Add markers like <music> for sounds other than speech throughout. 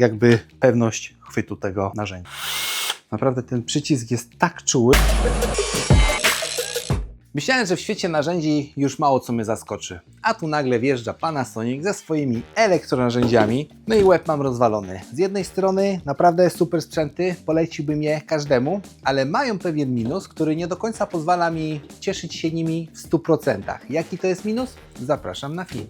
jakby pewność chwytu tego narzędzia. Naprawdę ten przycisk jest tak czuły. Myślałem, że w świecie narzędzi już mało co mnie zaskoczy, a tu nagle wjeżdża Panasonic ze swoimi elektronarzędziami, no i łeb mam rozwalony. Z jednej strony naprawdę super sprzęty, poleciłbym je każdemu, ale mają pewien minus, który nie do końca pozwala mi cieszyć się nimi w 100%. Jaki to jest minus? Zapraszam na film.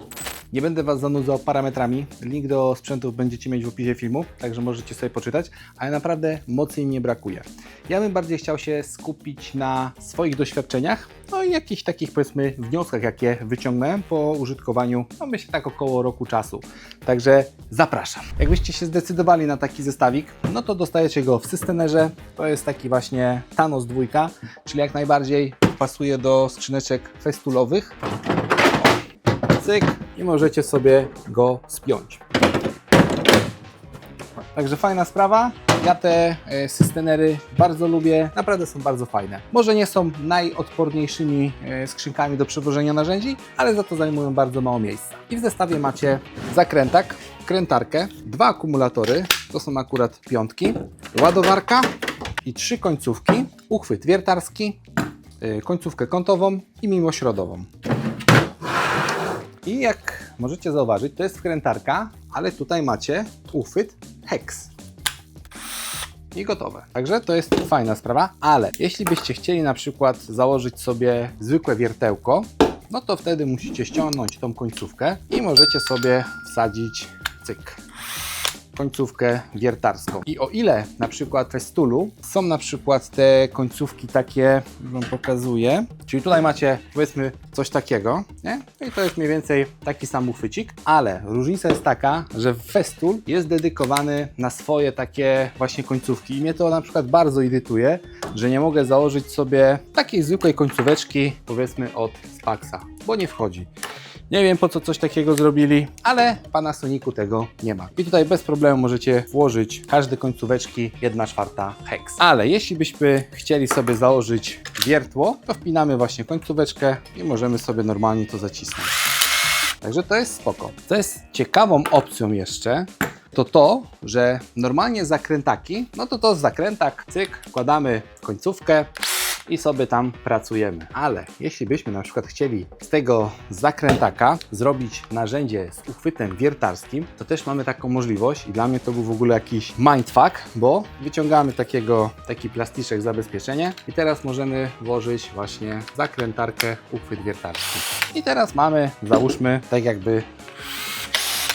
Nie będę Was zanudzał parametrami. Link do sprzętów będziecie mieć w opisie filmu, także możecie sobie poczytać, ale naprawdę mocy im nie brakuje. Ja bym bardziej chciał się skupić na swoich doświadczeniach, no i jakichś takich powiedzmy wnioskach, jakie wyciągnąłem po użytkowaniu, no myślę tak około roku czasu. Także zapraszam. Jakbyście się zdecydowali na taki zestawik, no to dostajecie go w Systenerze. To jest taki właśnie Thanos 2, czyli jak najbardziej pasuje do skrzyneczek festulowych cyk i możecie sobie go spiąć. Także fajna sprawa. Ja te systenery bardzo lubię, naprawdę są bardzo fajne. Może nie są najodporniejszymi e, skrzynkami do przewożenia narzędzi, ale za to zajmują bardzo mało miejsca. I w zestawie macie zakrętak, krętarkę, dwa akumulatory, to są akurat piątki, ładowarka i trzy końcówki, uchwyt wiertarski, e, końcówkę kątową i mimośrodową. I jak możecie zauważyć, to jest wkrętarka, ale tutaj macie uchwyt hex. I gotowe. Także to jest fajna sprawa, ale jeśli byście chcieli na przykład założyć sobie zwykłe wiertełko, no to wtedy musicie ściągnąć tą końcówkę i możecie sobie wsadzić cyk końcówkę wiertarską. I o ile na przykład Festulu są na przykład te końcówki takie, już Wam pokazuję, czyli tutaj macie powiedzmy coś takiego, nie? No i to jest mniej więcej taki sam uchwycik, ale różnica jest taka, że Festul jest dedykowany na swoje takie właśnie końcówki i mnie to na przykład bardzo irytuje, że nie mogę założyć sobie takiej zwykłej końcóweczki powiedzmy od Spaxa, bo nie wchodzi. Nie wiem po co coś takiego zrobili, ale w Panasonicu tego nie ma. I tutaj bez problemu możecie włożyć każde końcóweczki 1 czwarta hex. Ale jeśli byśmy chcieli sobie założyć wiertło, to wpinamy właśnie końcóweczkę i możemy sobie normalnie to zacisnąć. Także to jest spoko. Co jest ciekawą opcją jeszcze, to to, że normalnie zakrętaki, no to to zakrętak, cyk, wkładamy końcówkę i sobie tam pracujemy. Ale jeśli byśmy na przykład chcieli z tego zakrętaka zrobić narzędzie z uchwytem wiertarskim, to też mamy taką możliwość i dla mnie to był w ogóle jakiś mindfuck, bo wyciągamy takiego, taki plasticzek zabezpieczenie i teraz możemy włożyć właśnie zakrętarkę, uchwyt wiertarski. I teraz mamy, załóżmy, tak jakby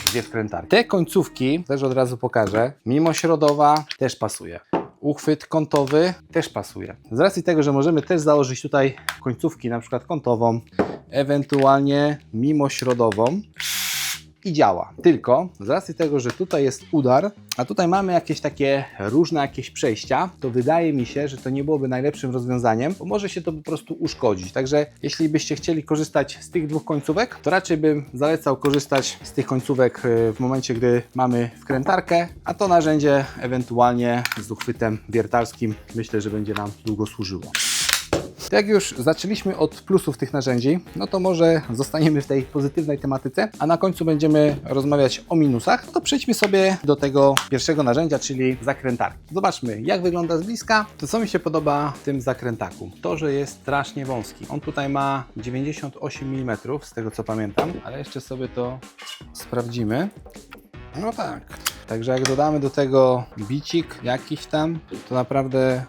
dwie wkrętarki. Te końcówki, też od razu pokażę, mimo środowa też pasuje. Uchwyt kątowy też pasuje. Z racji tego, że możemy też założyć tutaj końcówki, na przykład kątową, ewentualnie mimośrodową i działa. Tylko z racji tego, że tutaj jest udar, a tutaj mamy jakieś takie różne jakieś przejścia, to wydaje mi się, że to nie byłoby najlepszym rozwiązaniem, bo może się to po prostu uszkodzić. Także jeśli byście chcieli korzystać z tych dwóch końcówek, to raczej bym zalecał korzystać z tych końcówek y, w momencie, gdy mamy wkrętarkę, a to narzędzie ewentualnie z uchwytem wiertarskim myślę, że będzie nam długo służyło. To jak już zaczęliśmy od plusów tych narzędzi, no to może zostaniemy w tej pozytywnej tematyce, a na końcu będziemy rozmawiać o minusach. No to przejdźmy sobie do tego pierwszego narzędzia, czyli zakrętarki. Zobaczmy, jak wygląda z bliska. To co mi się podoba w tym zakrętaku? To, że jest strasznie wąski. On tutaj ma 98 mm, z tego co pamiętam, ale jeszcze sobie to sprawdzimy. No tak. Także jak dodamy do tego bicik jakiś tam, to naprawdę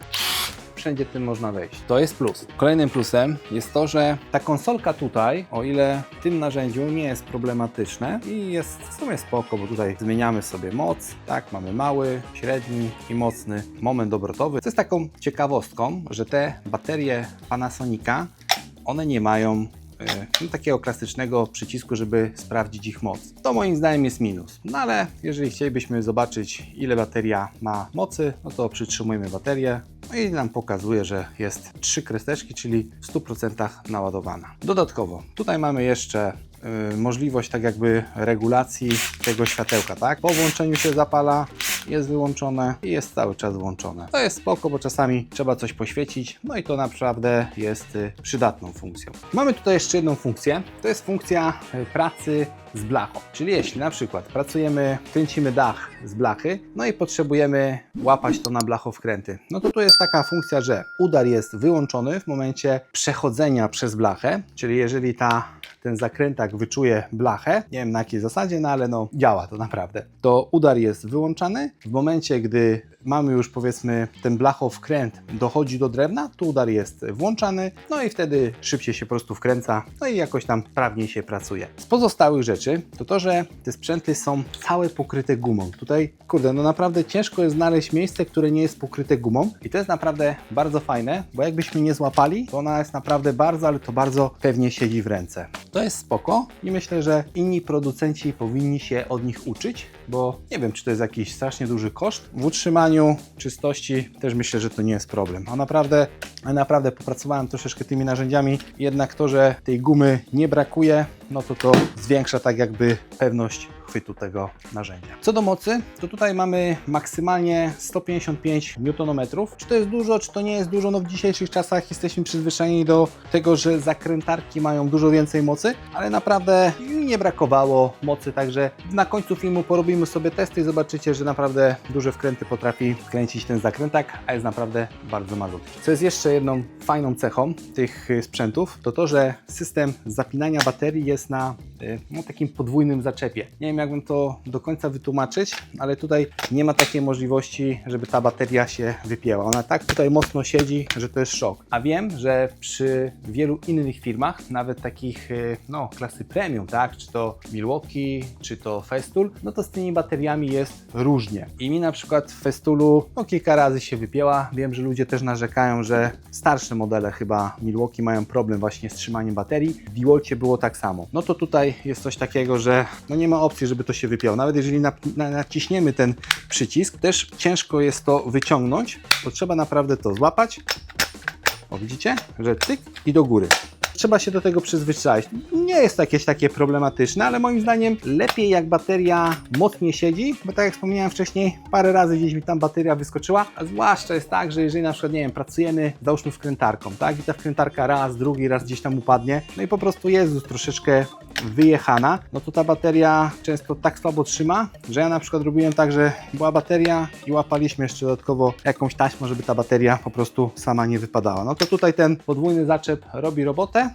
wszędzie tym można wejść. To jest plus. Kolejnym plusem jest to, że ta konsolka tutaj, o ile w tym narzędziu nie jest problematyczne i jest w sumie spoko, bo tutaj zmieniamy sobie moc, tak, mamy mały, średni i mocny moment obrotowy. Co jest taką ciekawostką, że te baterie Panasonica, one nie mają no, takiego klasycznego przycisku, żeby sprawdzić ich moc. To moim zdaniem jest minus. No ale jeżeli chcielibyśmy zobaczyć ile bateria ma mocy, no to przytrzymujemy baterię, no i nam pokazuje, że jest trzy kreseczki, czyli w 100% naładowana. Dodatkowo tutaj mamy jeszcze możliwość tak jakby regulacji tego światełka, tak? Po włączeniu się zapala, jest wyłączone i jest cały czas włączone. To jest spoko, bo czasami trzeba coś poświecić, no i to naprawdę jest y, przydatną funkcją. Mamy tutaj jeszcze jedną funkcję, to jest funkcja y, pracy z blachą. Czyli jeśli na przykład pracujemy, kręcimy dach z blachy, no i potrzebujemy łapać to na blachowkręty, no to tu jest taka funkcja, że udar jest wyłączony w momencie przechodzenia przez blachę, czyli jeżeli ta ten zakrętak wyczuje blachę, nie wiem na jakiej zasadzie, no ale no działa to naprawdę. To udar jest wyłączany. W momencie, gdy mamy już powiedzmy ten blachowkręt dochodzi do drewna, to udar jest włączany, no i wtedy szybciej się po prostu wkręca, no i jakoś tam sprawniej się pracuje. Z pozostałych rzeczy to to, że te sprzęty są całe pokryte gumą. Tutaj, kurde, no naprawdę ciężko jest znaleźć miejsce, które nie jest pokryte gumą i to jest naprawdę bardzo fajne, bo jakbyśmy nie złapali, to ona jest naprawdę bardzo, ale to bardzo pewnie siedzi w ręce. To jest spoko i myślę, że inni producenci powinni się od nich uczyć, bo nie wiem, czy to jest jakiś strasznie duży koszt. W utrzymaniu czystości też myślę, że to nie jest problem. A naprawdę, a naprawdę popracowałem troszeczkę tymi narzędziami, jednak to, że tej gumy nie brakuje, no to to zwiększa tak jakby pewność chwytu tego narzędzia. Co do mocy, to tutaj mamy maksymalnie 155 Nm. Czy to jest dużo, czy to nie jest dużo? No w dzisiejszych czasach jesteśmy przyzwyczajeni do tego, że zakrętarki mają dużo więcej mocy, ale naprawdę nie brakowało mocy, także na końcu filmu porobimy sobie testy i zobaczycie, że naprawdę duże wkręty potrafi wkręcić ten zakrętak, a jest naprawdę bardzo malutki. Co jest jeszcze jedną fajną cechą tych sprzętów, to to, że system zapinania baterii jest na y, no, takim podwójnym zaczepie. Nie wiem, jakbym to do końca wytłumaczyć, ale tutaj nie ma takiej możliwości, żeby ta bateria się wypięła. Ona tak tutaj mocno siedzi, że to jest szok. A wiem, że przy wielu innych firmach, nawet takich y, no, klasy premium, tak, czy to Milwaukee, czy to Festool, no to z tymi bateriami jest różnie. I mi na przykład w Festoolu no, kilka razy się wypięła. Wiem, że ludzie też narzekają, że starsze modele chyba Milwaukee mają problem właśnie z trzymaniem baterii. W Biwolcie było tak samo. No to tutaj jest coś takiego, że no nie ma opcji, żeby to się wypięło. Nawet jeżeli nap- na- naciśniemy ten przycisk, też ciężko jest to wyciągnąć, bo trzeba naprawdę to złapać. O, widzicie? Że tyk i do góry. Trzeba się do tego przyzwyczaić. Nie jest to jakieś takie problematyczne, ale moim zdaniem lepiej jak bateria mocniej siedzi, bo tak jak wspomniałem wcześniej, parę razy gdzieś mi tam bateria wyskoczyła, a zwłaszcza jest tak, że jeżeli na przykład, nie wiem, pracujemy, załóżmy wkrętarką, tak, i ta wkrętarka raz, drugi raz gdzieś tam upadnie, no i po prostu już troszeczkę wyjechana, no to ta bateria często tak słabo trzyma, że ja na przykład robiłem tak, że była bateria i łapaliśmy jeszcze dodatkowo jakąś taśmą, żeby ta bateria po prostu sama nie wypadała. No to tutaj ten podwójny zaczep robi robotę.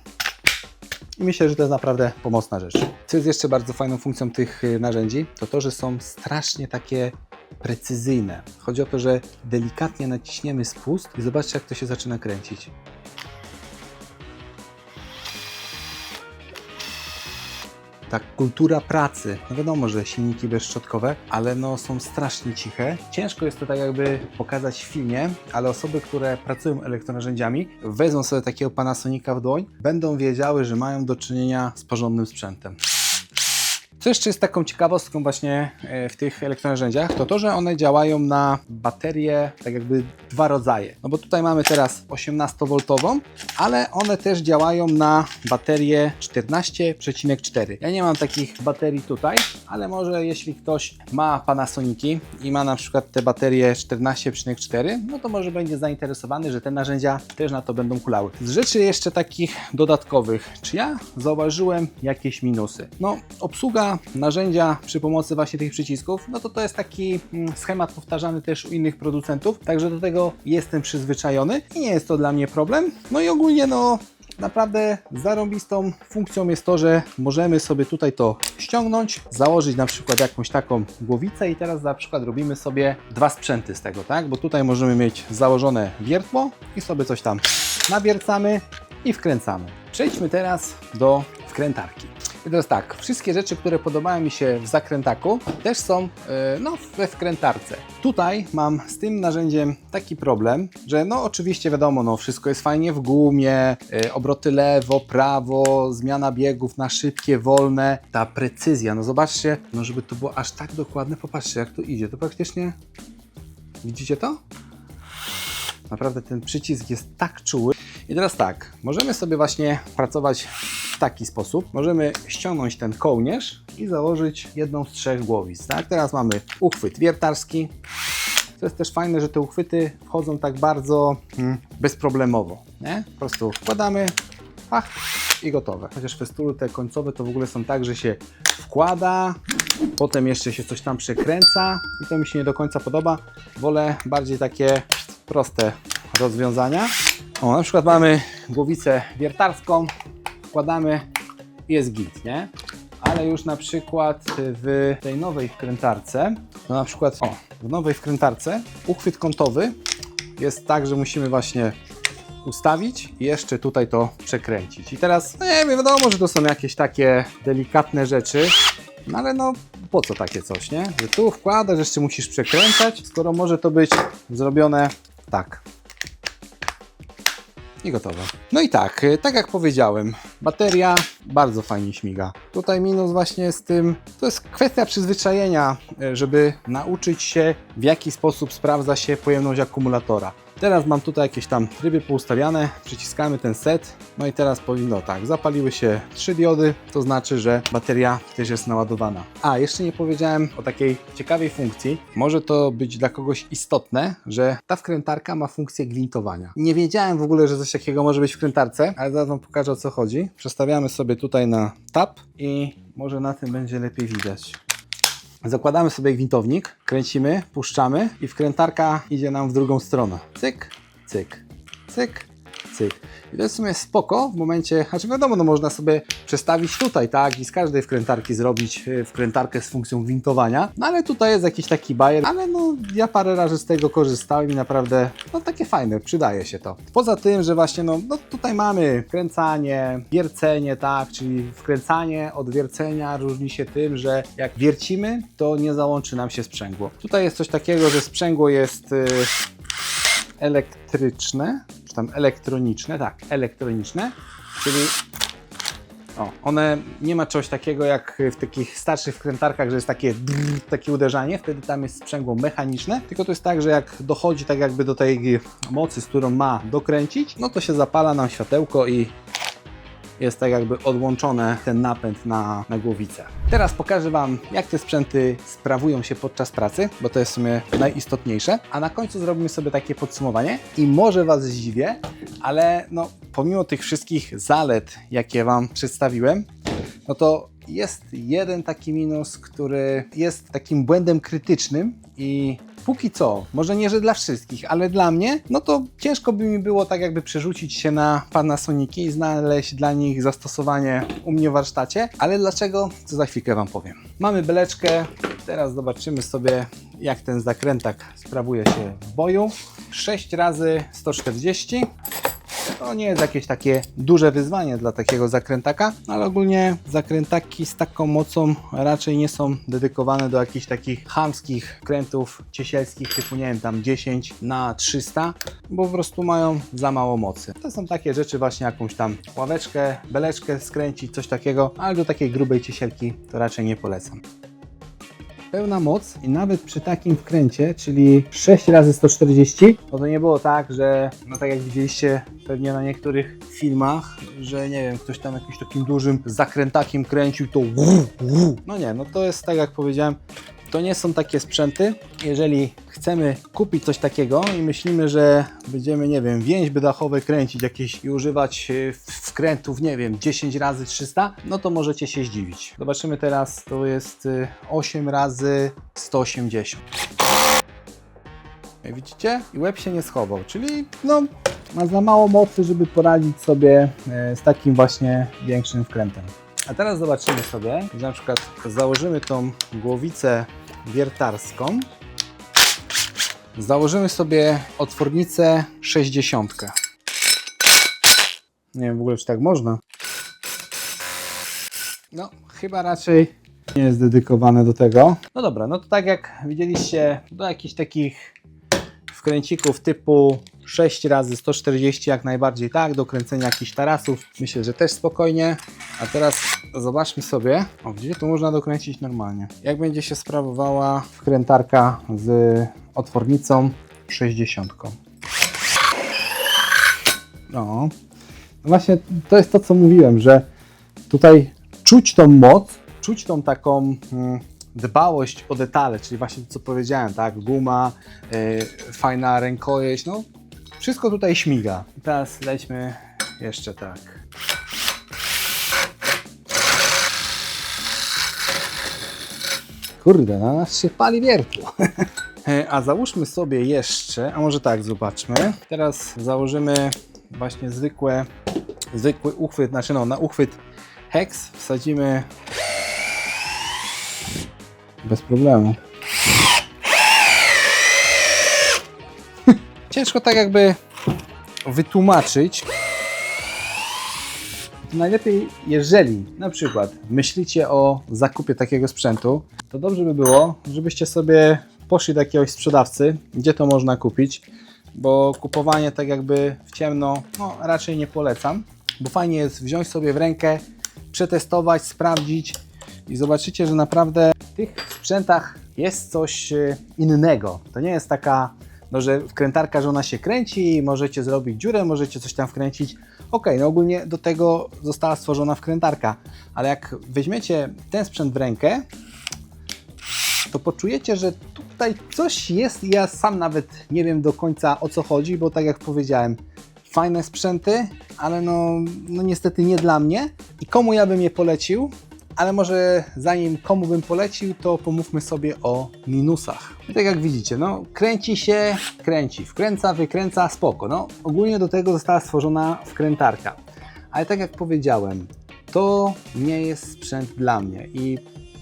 I myślę, że to jest naprawdę pomocna rzecz. Co jest jeszcze bardzo fajną funkcją tych y, narzędzi, to to, że są strasznie takie precyzyjne. Chodzi o to, że delikatnie naciśniemy spust i zobaczcie, jak to się zaczyna kręcić. Ta kultura pracy. No wiadomo, że silniki bezszczotkowe, ale no są strasznie ciche. Ciężko jest to tak jakby pokazać w filmie, ale osoby, które pracują elektronarzędziami, wezmą sobie takiego Panasonica w dłoń, będą wiedziały, że mają do czynienia z porządnym sprzętem. Co jeszcze jest taką ciekawostką właśnie e, w tych elektronarzędziach, to to, że one działają na baterie tak jakby dwa rodzaje. No bo tutaj mamy teraz 18V, ale one też działają na baterię 14,4. Ja nie mam takich baterii tutaj, ale może jeśli ktoś ma Panasoniki i ma na przykład te baterie 14,4, no to może będzie zainteresowany, że te narzędzia też na to będą kulały. Z rzeczy jeszcze takich dodatkowych, czy ja zauważyłem jakieś minusy? No, obsługa narzędzia przy pomocy właśnie tych przycisków, no to to jest taki mm, schemat powtarzany też u innych producentów, także do tego jestem przyzwyczajony i nie jest to dla mnie problem. No i ogólnie no naprawdę zarąbistą funkcją jest to, że możemy sobie tutaj to ściągnąć, założyć na przykład jakąś taką głowicę i teraz na przykład robimy sobie dwa sprzęty z tego, tak? Bo tutaj możemy mieć założone wiertło i sobie coś tam nawiercamy i wkręcamy. Przejdźmy teraz do wkrętarki. I teraz tak, wszystkie rzeczy, które podobają mi się w zakrętaku, też są e, no, we wkrętarce. Tutaj mam z tym narzędziem taki problem, że no oczywiście wiadomo, no wszystko jest fajnie w gumie, e, obroty lewo, prawo, zmiana biegów na szybkie, wolne, ta precyzja, no zobaczcie, no żeby to było aż tak dokładne, popatrzcie jak to idzie, to praktycznie, widzicie to? Naprawdę ten przycisk jest tak czuły. I teraz tak, możemy sobie właśnie pracować w taki sposób. Możemy ściągnąć ten kołnierz i założyć jedną z trzech głowic. Tak? Teraz mamy uchwyt wiertarski. To jest też fajne, że te uchwyty wchodzą tak bardzo mm, bezproblemowo. Nie? Po prostu wkładamy, pach, i gotowe. Chociaż festury te końcowe to w ogóle są tak, że się wkłada, potem jeszcze się coś tam przekręca i to mi się nie do końca podoba. Wolę bardziej takie proste rozwiązania. O, na przykład mamy głowicę wiertarską, wkładamy i jest git, nie? Ale już na przykład w tej nowej wkrętarce, no na przykład o, w nowej wkrętarce uchwyt kątowy jest tak, że musimy właśnie ustawić i jeszcze tutaj to przekręcić. I teraz, no nie wiem, wiadomo, że to są jakieś takie delikatne rzeczy, no ale no po co takie coś, nie? Że tu wkładasz, jeszcze musisz przekręcać, skoro może to być zrobione tak. I gotowe. No i tak, y, tak jak powiedziałem, bateria bardzo fajnie śmiga. Tutaj minus właśnie z tym, to jest kwestia przyzwyczajenia, y, żeby nauczyć się w jaki sposób sprawdza się pojemność akumulatora. Teraz mam tutaj jakieś tam tryby poustawiane, przyciskamy ten set, no i teraz powinno tak, zapaliły się trzy diody, to znaczy, że bateria też jest naładowana. A, jeszcze nie powiedziałem o takiej ciekawej funkcji, może to być dla kogoś istotne, że ta wkrętarka ma funkcję gwintowania. Nie wiedziałem w ogóle, że coś takiego może być w wkrętarce, ale zaraz Wam pokażę o co chodzi. Przestawiamy sobie tutaj na tab i może na tym będzie lepiej widać. Zakładamy sobie gwintownik, kręcimy, puszczamy i wkrętarka idzie nam w drugą stronę. Cyk, cyk, cyk, cyk. I to jest w sumie spoko w momencie, znaczy wiadomo, no można sobie przestawić tutaj, tak, i z każdej wkrętarki zrobić e, wkrętarkę z funkcją gwintowania, no ale tutaj jest jakiś taki bajer, ale no ja parę razy z tego korzystałem i naprawdę, no takie fajne, przydaje się to. Poza tym, że właśnie, no, no tutaj mamy wkręcanie, wiercenie, tak, czyli wkręcanie od wiercenia różni się tym, że jak wiercimy, to nie załączy nam się sprzęgło. Tutaj jest coś takiego, że sprzęgło jest... Yy, elektryczne, tam elektroniczne, tak, elektroniczne, czyli o, one nie ma czegoś takiego jak w takich starszych wkrętarkach, że jest takie drrr, takie uderzanie, wtedy tam jest sprzęgło mechaniczne, tylko to jest tak, że jak dochodzi tak jakby do tej mocy, z którą ma dokręcić, no to się zapala nam światełko i jest tak jakby odłączone ten napęd na, na głowicę. Teraz pokażę Wam, jak te sprzęty sprawują się podczas pracy, bo to jest w sumie najistotniejsze. A na końcu zrobimy sobie takie podsumowanie i może Was zdziwię, ale no, pomimo tych wszystkich zalet, jakie Wam przedstawiłem, no to jest jeden taki minus, który jest takim błędem krytycznym i póki co, może nie, że dla wszystkich, ale dla mnie, no to ciężko by mi było tak jakby przerzucić się na Panasoniki i znaleźć dla nich zastosowanie u mnie w warsztacie, ale dlaczego, to za chwilkę Wam powiem. Mamy beleczkę, teraz zobaczymy sobie jak ten zakrętak sprawuje się w boju. 6 razy 140 to nie jest jakieś takie duże wyzwanie dla takiego zakrętaka, ale ogólnie zakrętaki z taką mocą raczej nie są dedykowane do jakichś takich chamskich krętów ciesielskich typu, nie wiem, tam 10 na 300, bo po prostu mają za mało mocy. To są takie rzeczy właśnie jakąś tam ławeczkę, beleczkę skręcić, coś takiego, ale do takiej grubej ciesielki to raczej nie polecam pełna moc i nawet przy takim wkręcie, czyli 6 razy 140, no to nie było tak, że no tak jak widzieliście pewnie na niektórych filmach, że nie wiem, ktoś tam jakimś takim dużym zakrętakiem kręcił to. No nie, no to jest tak jak powiedziałem, to nie są takie sprzęty. Jeżeli chcemy kupić coś takiego i myślimy, że będziemy, nie wiem, więźby dachowe kręcić jakieś i używać e, wkrętów, nie wiem, 10 razy 300, no to możecie się zdziwić. Zobaczymy teraz, to jest e, 8 razy 180. Jak Widzicie? I łeb się nie schował, czyli no, ma za mało mocy, żeby poradzić sobie e, z takim właśnie większym wkrętem. A teraz zobaczymy sobie, że na przykład założymy tą głowicę wiertarską. Założymy sobie otwornicę 60. Nie wiem w ogóle, czy tak można. No, chyba raczej nie jest dedykowane do tego. No dobra, no to tak jak widzieliście, do jakichś takich wkręcików typu 6 razy 140 jak najbardziej tak, do kręcenia jakichś tarasów myślę, że też spokojnie. A teraz zobaczmy sobie, o gdzie tu można dokręcić normalnie. Jak będzie się sprawowała wkrętarka z otwornicą 60. No, no właśnie to jest to, co mówiłem, że tutaj czuć tą moc, czuć tą taką mm, dbałość o detale, czyli właśnie to, co powiedziałem, tak, guma, yy, fajna rękojeść, no wszystko tutaj śmiga. Teraz lećmy jeszcze tak. Kurde, na nas się pali wiertło. <laughs> E, a załóżmy sobie jeszcze, a może tak, zobaczmy. Teraz założymy właśnie zwykłe, zwykły uchwyt, znaczy no, na uchwyt hex wsadzimy bez problemu. Ciężko tak jakby wytłumaczyć. Najlepiej, jeżeli na przykład myślicie o zakupie takiego sprzętu, to dobrze by było, żebyście sobie poszli do jakiegoś sprzedawcy, gdzie to można kupić, bo kupowanie tak jakby w ciemno, no raczej nie polecam, bo fajnie jest wziąć sobie w rękę, przetestować, sprawdzić i zobaczycie, że naprawdę w tych sprzętach jest coś e, innego. To nie jest taka, no, że wkrętarka, że ona się kręci, możecie zrobić dziurę, możecie coś tam wkręcić. Ok, no ogólnie do tego została stworzona wkrętarka, ale jak weźmiecie ten sprzęt w rękę, to poczujecie, że tutaj coś jest i ja sam nawet nie wiem do końca o co chodzi, bo tak jak powiedziałem, fajne sprzęty, ale no, no niestety nie dla mnie. I komu ja bym je polecił? Ale może zanim komu bym polecił, to pomówmy sobie o minusach. I tak jak widzicie, no kręci się, kręci, wkręca, wykręca, spoko. No ogólnie do tego została stworzona wkrętarka. Ale tak jak powiedziałem, to nie jest sprzęt dla mnie i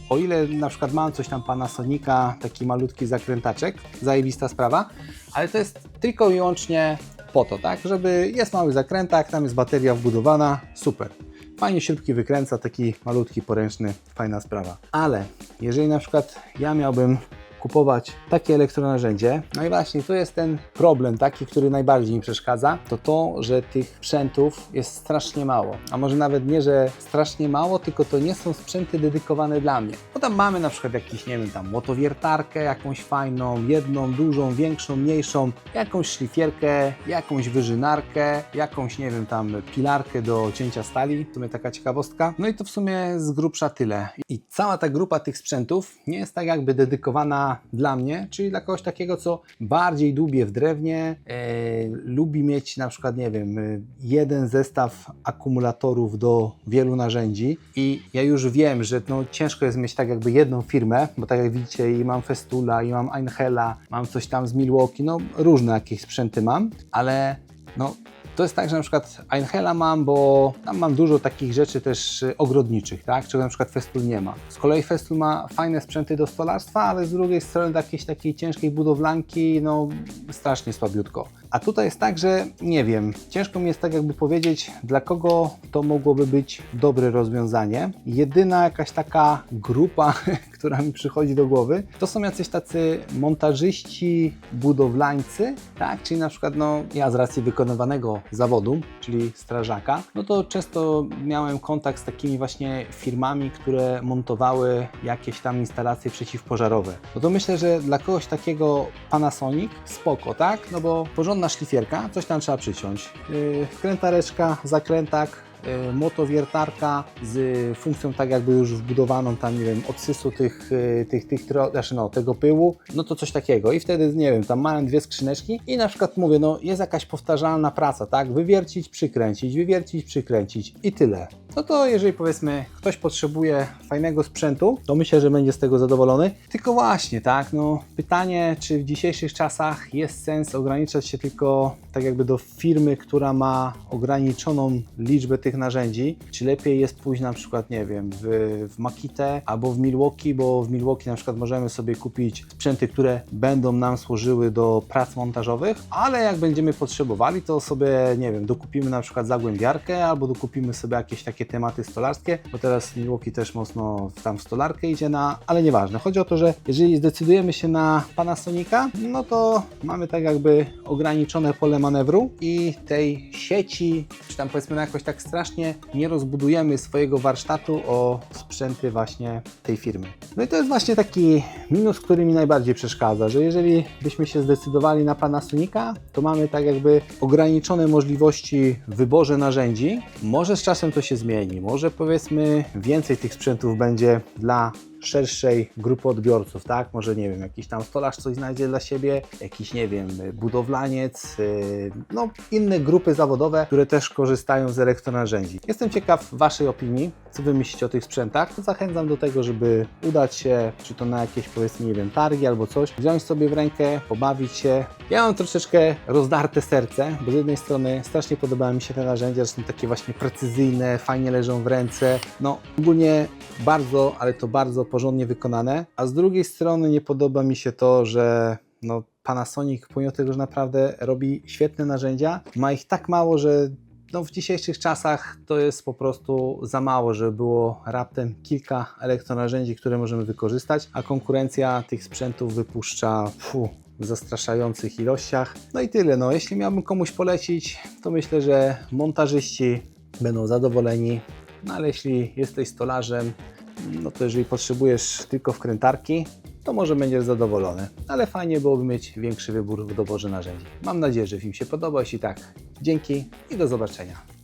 o ile na przykład mam coś tam Panasonica, taki malutki zakrętaczek, zajebista sprawa, ale to jest tylko i wyłącznie po to, tak, żeby jest mały zakrętak, tam jest bateria wbudowana, super. Fajnie śrubki wykręca, taki malutki, poręczny, fajna sprawa. Ale jeżeli na przykład ja miałbym kupować takie elektronarzędzie. No i właśnie to jest ten problem taki, który najbardziej mi przeszkadza, to to, że tych sprzętów jest strasznie mało. A może nawet nie, że strasznie mało, tylko to nie są sprzęty dedykowane dla mnie. Bo tam mamy na przykład jakiś, nie wiem, tam motowiertarkę jakąś fajną, jedną, dużą, większą, mniejszą, jakąś szlifierkę, jakąś wyżynarkę, jakąś, nie wiem, tam pilarkę do cięcia stali. W sumie taka ciekawostka. No i to w sumie z grubsza tyle. I cała ta grupa tych sprzętów nie jest tak jakby dedykowana dla mnie, czyli dla kogoś takiego, co bardziej dłubie w drewnie, e, lubi mieć na przykład, nie wiem, e, jeden zestaw akumulatorów do wielu narzędzi. I ja już wiem, że no, ciężko jest mieć tak jakby jedną firmę, bo tak jak widzicie i mam Festula, i mam Einhela, mam coś tam z Milwaukee, no różne jakieś sprzęty mam, ale no to jest tak, że na przykład Einhela mam, bo tam mam dużo takich rzeczy też y, ogrodniczych, tak? czego na przykład Festool nie ma. Z kolei Festool ma fajne sprzęty do stolarstwa, ale z drugiej strony do jakiejś takiej ciężkiej budowlanki, no strasznie słabiutko. A tutaj jest tak, że nie wiem, ciężko mi jest tak jakby powiedzieć, dla kogo to mogłoby być dobre rozwiązanie. Jedyna jakaś taka grupa, <laughs> która mi przychodzi do głowy, to są jacyś tacy montażyści, budowlańcy, tak? Czyli na przykład no, ja z racji wykonywanego zawodu, czyli strażaka, no to często miałem kontakt z takimi właśnie firmami, które montowały jakieś tam instalacje przeciwpożarowe. No to myślę, że dla kogoś takiego Panasonic spoko, tak? No bo porządna szlifierka, coś tam trzeba przyciąć. Yy, wkrętareczka, zakrętak, motowiertarka z funkcją tak jakby już wbudowaną tam, nie wiem, odsysu tych, y, tych, tych znaczy no, tego pyłu, no to coś takiego i wtedy, nie wiem, tam mają dwie skrzyneczki i na przykład mówię, no jest jakaś powtarzalna praca, tak, wywiercić, przykręcić, wywiercić, przykręcić i tyle. No to jeżeli powiedzmy ktoś potrzebuje fajnego sprzętu, to myślę, że będzie z tego zadowolony. Tylko właśnie, tak, no pytanie, czy w dzisiejszych czasach jest sens ograniczać się tylko tak jakby do firmy, która ma ograniczoną liczbę tych narzędzi, czy lepiej jest pójść na przykład, nie wiem, w, w albo w Milwaukee, bo w Milwaukee na przykład możemy sobie kupić sprzęty, które będą nam służyły do prac montażowych, ale jak będziemy potrzebowali, to sobie, nie wiem, dokupimy na przykład zagłębiarkę albo dokupimy sobie jakieś takie tematy stolarskie, bo teraz Milwaukee też mocno tam w stolarkę idzie na, ale nieważne. Chodzi o to, że jeżeli zdecydujemy się na Panasonica, no to mamy tak jakby ograniczone pole manewru i tej sieci, czy tam powiedzmy jakoś tak strasznie nie rozbudujemy swojego warsztatu o sprzęty właśnie tej firmy. No i to jest właśnie taki minus, który mi najbardziej przeszkadza, że jeżeli byśmy się zdecydowali na Panasonica, to mamy tak jakby ograniczone możliwości w wyborze narzędzi. Może z czasem to się zmieni, może powiedzmy więcej tych sprzętów będzie dla szerszej grupy odbiorców, tak? Może nie wiem, jakiś tam stolarz coś znajdzie dla siebie, jakiś nie wiem, budowlaniec, yy, no inne grupy zawodowe, które też korzystają z elektronarzędzi. Jestem ciekaw Waszej opinii, co Wy myślicie o tych sprzętach. Zachęcam do tego, żeby udać się, czy to na jakieś powiedzmy, nie wiem, targi albo coś, wziąć sobie w rękę, pobawić się. Ja mam troszeczkę rozdarte serce, bo z jednej strony strasznie podobają mi się te narzędzia, że są takie właśnie precyzyjne, fajnie leżą w ręce. No ogólnie bardzo, ale to bardzo porządnie wykonane, a z drugiej strony nie podoba mi się to, że no Panasonic, pomimo tego, że naprawdę robi świetne narzędzia, ma ich tak mało, że no, w dzisiejszych czasach to jest po prostu za mało, żeby było raptem kilka elektronarzędzi, które możemy wykorzystać, a konkurencja tych sprzętów wypuszcza w zastraszających ilościach. No i tyle. No, jeśli miałbym komuś polecić, to myślę, że montażyści będą zadowoleni, no ale jeśli jesteś stolarzem, no to jeżeli potrzebujesz tylko wkrętarki, to może będziesz zadowolony. Ale fajnie byłoby mieć większy wybór w doborze narzędzi. Mam nadzieję, że film się podobał. Jeśli tak, dzięki i do zobaczenia.